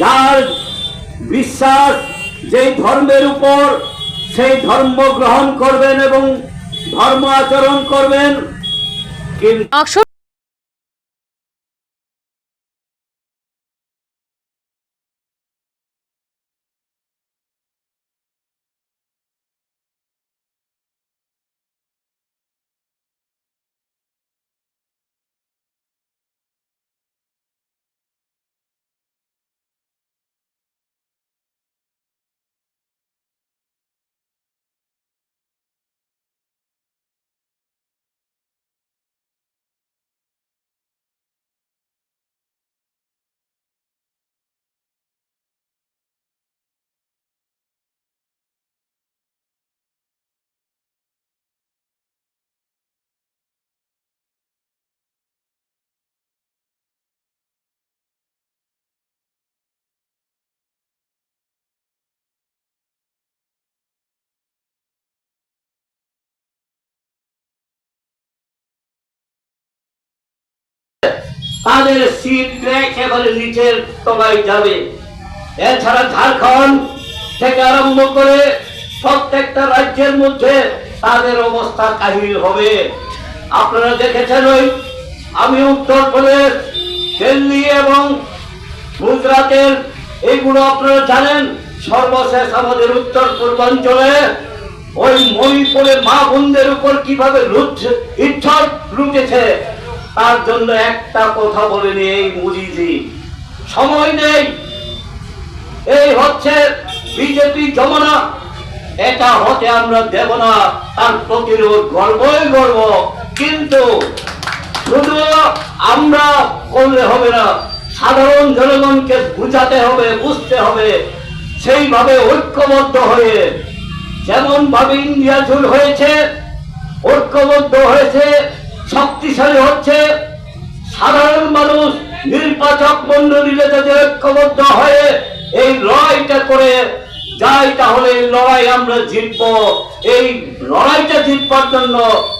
যার বিশ্বাস যেই ধর্মের উপর সেই ধর্ম গ্রহণ করবেন এবং ধর্ম আচরণ করবেন। তাদের সিট একেবারে নিচের তলায় যাবে। এছাড়া ঝাড়খণ্ড থেকে আরম্ভ করে প্রত্যেকটা রাজ্যের মধ্যে তাদের অবস্থা কাহিল হবে। আপনারা দেখেছেন ওই, আমি উত্তরপ্রদেশ দিল্লি এবং গুজরাটের এইগুলো আপনারা জানেন, সর্বশেষ আমাদের উত্তর পূর্বাঞ্চলে ওই মণিপুরে মা বোনদের উপর কীভাবে লুট ইচ্ছর লুটেছে তার জন্য একটা কথা বলেনি এই মুজিজি। সময় নেই। এই হচ্ছে বিজেপি জমানা এটা হতে আমরা দেব না। তার প্রতিরোধ গর্বই গর্ব। কিন্তু শুধু আমরা করলে হবে না, সাধারণ জনগণকে বুঝাতে হবে, বুঝতে হবে। সেইভাবে ঐক্যবদ্ধ হয়ে যেমন ভাবে ইন্ডিয়া জুল হয়েছে, ঐক্যবদ্ধ হয়েছে নির্বাচক মন্ডলীরা যদি ঐক্যবদ্ধ হয়ে এই লড়াইটা করে যাই তাহলে এই লড়াই আমরা জিতব। এই লড়াইটা জিতবার জন্য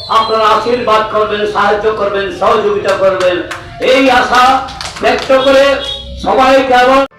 আপনারা আশীর্বাদ করবেন, সাহায্য করবেন, সহযোগিতা করবেন। এই আশা ব্যক্ত করে সবাইকে আবার